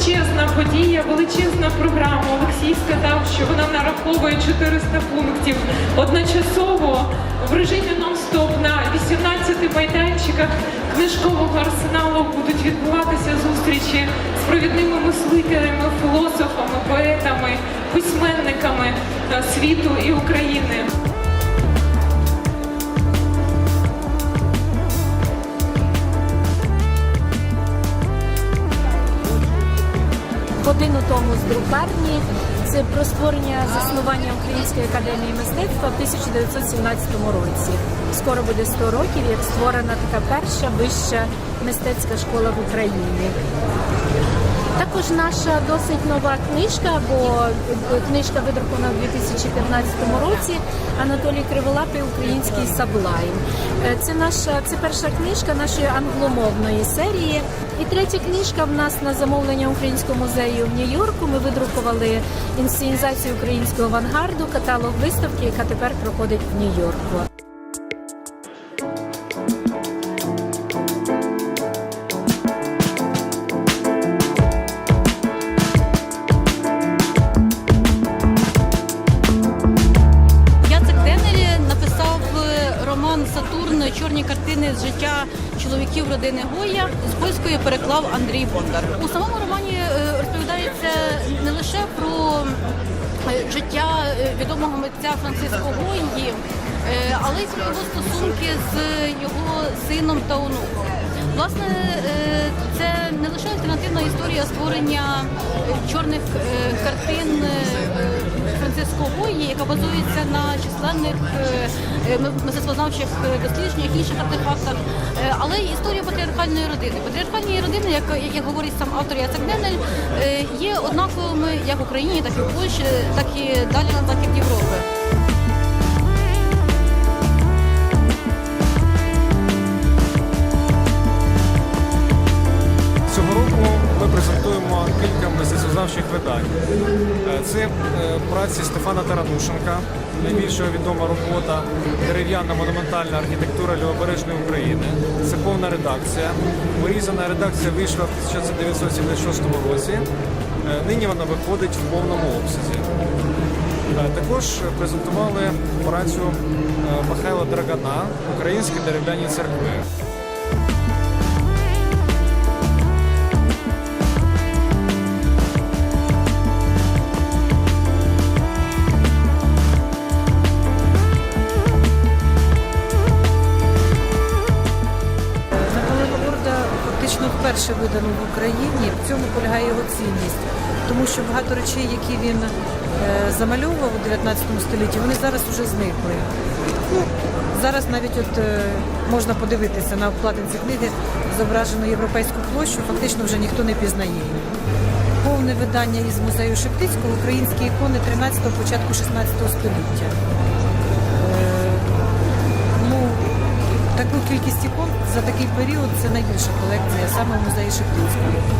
величезна подія, величезна програма. Олексій сказав, що вона нараховує 400 пунктів одночасово в режимі нон-стоп на 18 майданчиках книжкового арсеналу будуть відбуватися зустрічі з провідними мислителями, філософами, поетами, письменниками е, світу і України. Годину тому з друкарні. Це про створення заснування Української академії мистецтва в 1917 році. Скоро буде 100 років, як створена така перша вища мистецька школа в Україні. Також наша досить нова книжка, бо е, книжка видрукована в 2015 році. Анатолій Криволапий Український саблайм. Е, Це наша це перша книжка нашої англомовної серії. І третя книжка в нас на замовлення Українського музею в Нью-Йорку. Ми видрукували інсценізацію українського авангарду, каталог виставки, яка тепер проходить в Нью-Йорку. Чорні картини з життя чоловіків родини Гоя. З польської переклав Андрій Бондар. У самому романі е, розповідається не лише про е, життя е, відомого митця Франциско Гої, але й про його стосунки з його сином та онуком. Власне, е, це не лише альтернативна історія створення чорних е, картин е, Франциско Гої, яка базується на численних мистецтвознавчих дослідженнях, інших артефактах, але й історія патріархальної родини. Патріархальні родини, як, як говорить сам автор Яцек Денель, е, є однаковими як в Україні, так і в Польщі, так і далі на захід Європи. Цього мистецтвознавчих видань. Е, Це е, праці Стефана Таранушенка, найбільша відома робота дерев'яна монументальна архітектура Лівобережної України. Це повна редакція. Вирізана редакція вийшла в 1976 році. Е, Нині вона виходить в повному обсязі. Також презентували працю Михайла Драгана Українські дерев'яні церкви. Вперше видано в Україні. В цьому полягає його цінність, тому що багато речей, які він е, замальовував у 19 столітті, вони зараз вже зникли. Ну, зараз навіть от е, можна подивитися на обкладинці книги зображено європейську площу, фактично вже ніхто не пізнає її. Повне видання із музею Шептицького, українські ікони 13-го, початку 16 століття. Кількість ікон за такий період це найбільша колекція саме в музеї Шептицького.